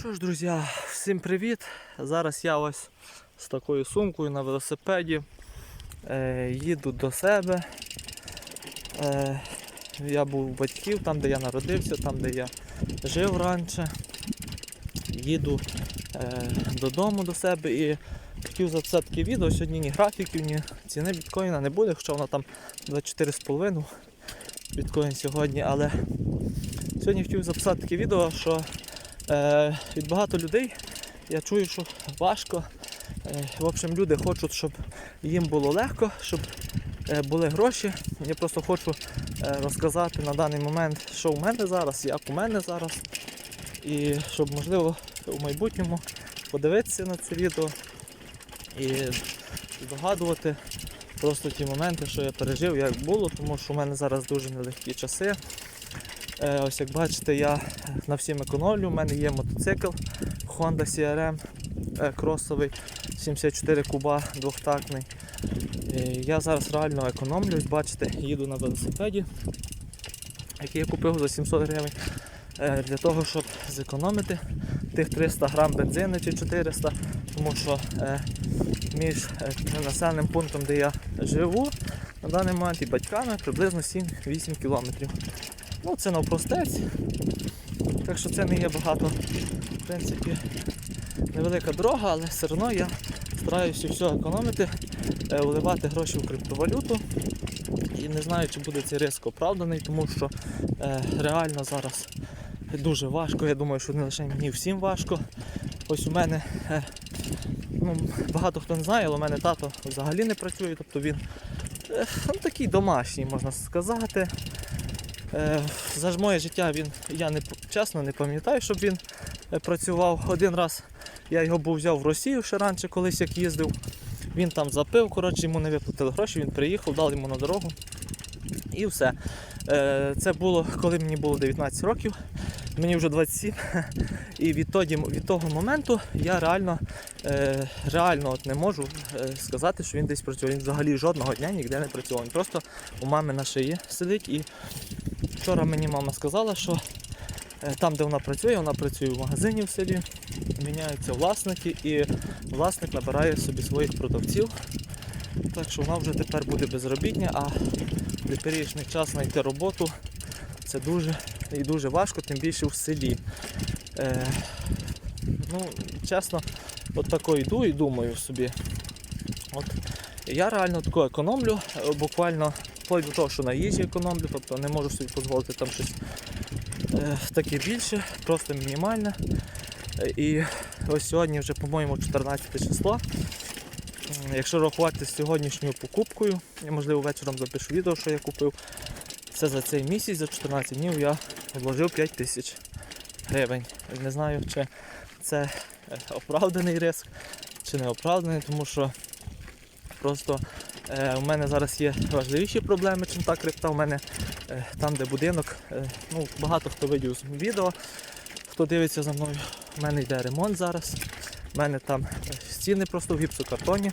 Що ж, друзі, всім привіт! Зараз я ось з такою сумкою на велосипеді е, їду до себе. Е, я був у батьків, там де я народився, там де я жив раніше. Їду е, додому до себе і хотів записати таке відео. Сьогодні ні графіків, ні ціни біткоїна не буде, хоча вона там 24,5 біткоін сьогодні, але сьогодні хотів записати таке відео, що Е, від багато людей я чую, що важко. Е, в общем, люди хочуть, щоб їм було легко, щоб е, були гроші. Я просто хочу е, розказати на даний момент, що у мене зараз, як у мене зараз. І щоб можливо у майбутньому подивитися на це відео і здогадувати просто ті моменти, що я пережив, як було, тому що у мене зараз дуже нелегкі часи. Е, Ось як бачите, я на всім економлю. У мене є мотоцикл Honda CRM е, кросовий 74 куба двохтактний. Е, Я зараз реально економлю, бачите, їду на велосипеді, який я купив за 700 гривень. Для того, щоб зекономити тих 300 грам бензину чи 400, тому що між населеним пунктом, де я живу, на даний момент і батьками приблизно 7-8 кілометрів. Ну, це навпростець. Так що це не є багато, в принципі, невелика дорога, але все одно я стараюся все економити, е, вливати гроші в криптовалюту. І не знаю, чи буде цей риск оправданий, тому що е, реально зараз дуже важко. Я думаю, що не лише мені всім важко. Ось у мене е, ну, багато хто не знає, але у мене тато взагалі не працює, тобто він ну, такий домашній, можна сказати. Е, За ж моє життя він, я не, чесно не пам'ятаю, щоб він е, працював. Один раз я його був взяв в Росію ще раніше, колись як їздив. Він там запив, коротше, йому не виплатили гроші, він приїхав, дав йому на дорогу. І все. Е, Це було, коли мені було 19 років, мені вже 27. І відтоді, від того моменту я реально, реально от не можу сказати, що він десь працює. Він взагалі жодного дня ніде не працював. Він просто у мами на шиї сидить і Вчора мені мама сказала, що е, там, де вона працює, вона працює в магазині в селі, міняються власники і власник набирає собі своїх продавців. Так що вона вже тепер буде безробітня, а в теперішній час знайти роботу це дуже і дуже важко, тим більше в селі. Е, ну, чесно, от тако йду і думаю собі. От, я реально тако економлю, е, буквально вплоть до того, що на їжі економлю, тобто не можу собі дозволити там щось е, таке більше, просто мінімальне. І ось сьогодні вже, по-моєму, 14 число. Якщо рахувати з сьогоднішньою покупкою, я можливо вечором запишу відео, що я купив. Це за цей місяць, за 14 днів я вложив 5 тисяч гривень. Не знаю, чи це е, оправданий риск, чи не оправданий, тому що просто у мене зараз є важливіші проблеми, чим та крипта. У мене е, там, де будинок, е, ну, багато хто видів відео, хто дивиться за мною. У мене йде ремонт зараз. У мене там е, стіни просто в гіпсокартоні.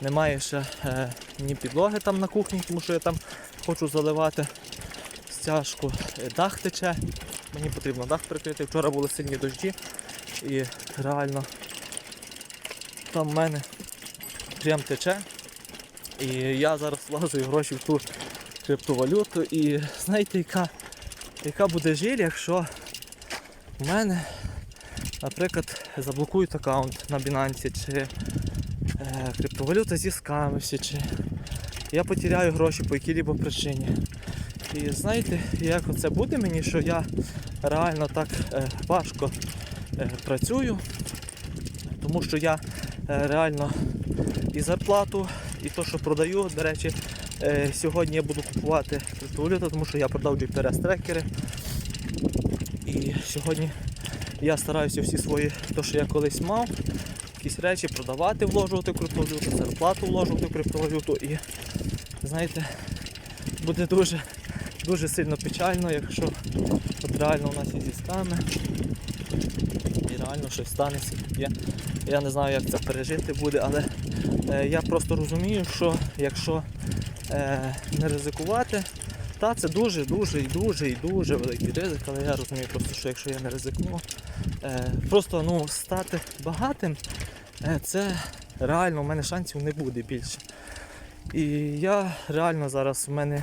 Немає ще е, ні підлоги там на кухні, тому що я там хочу заливати стяжку. Е, Дах тече. Мені потрібно дах прикрити. Вчора були сильні дощі і реально там в мене прям тече. І я зараз вложую гроші в ту криптовалюту. І знаєте, яка, яка буде жиль, якщо в мене, наприклад, заблокують аккаунт на Binance, чи е, криптовалюта зіскамився, чи я потеряю гроші по якій-либо причині. І знаєте, як це буде мені, що я реально так е, важко е, працюю, тому що я е, реально і зарплату, і то, що продаю. До речі, е, сьогодні я буду купувати криптовалюту, тому що я продав GPS трекери. І сьогодні я стараюся всі свої, то, що я колись мав, якісь речі продавати, вложувати в криптовалюту, зарплату вложувати в криптовалюту. І знаєте, буде дуже, дуже сильно печально, якщо от реально у нас є зісками і реально щось станеться. Я, я не знаю, як це пережити буде, але е, я просто розумію, що якщо е, не ризикувати, та це дуже, дуже і дуже і дуже великий ризик, але я розумію просто, що якщо я не ризикну, Е, просто ну, стати багатим, е, це реально у мене шансів не буде більше. І я реально зараз у мене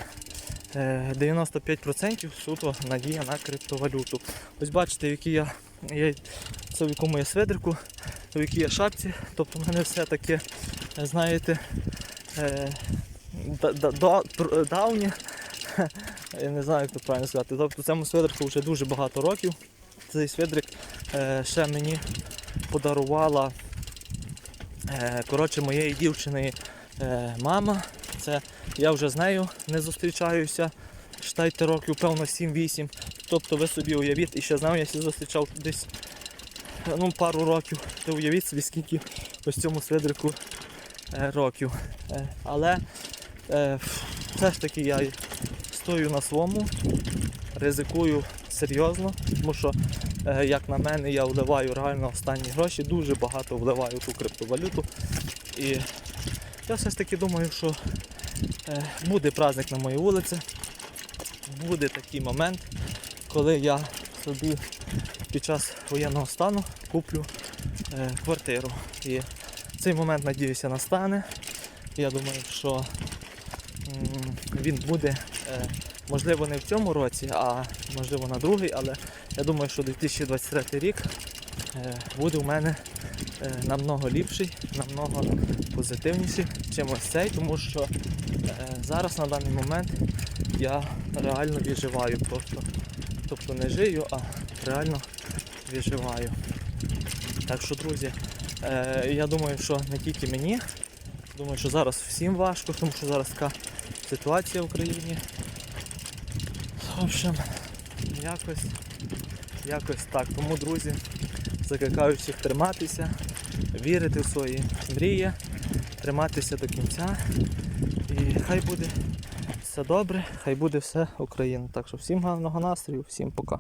95% суто надія на криптовалюту. Ось бачите, в я, я це в якому я сведрику, в якій я шапці. Тобто в мене все таке, е, знаєте, е, да- да- да- пр- Я не знаю, як це правильно сказати. Тобто цьому сведрику вже дуже багато років. Цей сведрик е, ще мені подарувала е, коротше, моєї дівчини е, мама. Це я вже з нею не зустрічаюся. Штайте років, певно, 7-8. Тобто ви собі уявіть, і ще з нею я зустрічав десь ну, пару років. То уявіть собі, скільки ось цьому сведрику е, років. Е, але е, все ж таки я стою на своєму, ризикую серйозно, тому що, як на мене, я вливаю реально останні гроші, дуже багато вливаю ту криптовалюту. І я все ж таки думаю, що буде праздник на моїй вулиці, буде такий момент, коли я собі під час воєнного стану куплю е, квартиру. І цей момент, надіюся, настане. Я думаю, що він буде, е, можливо, не в цьому році, а можливо на другий, але я думаю, що 2023 рік е, буде у мене е, намного ліпший, намного позитивніший, чим ось цей, тому що е, зараз на даний момент я реально виживаю просто. Тобто не жию, а реально виживаю. Так що, друзі, е, я думаю, що не тільки мені, думаю, що зараз всім важко, тому що зараз така ситуація в Україні. В общем, якось, якось так. Тому, друзі, закликаю всіх триматися, вірити в свої мрії, триматися до кінця. І хай буде все добре, хай буде все Україна. Так що всім гарного настрою, всім пока.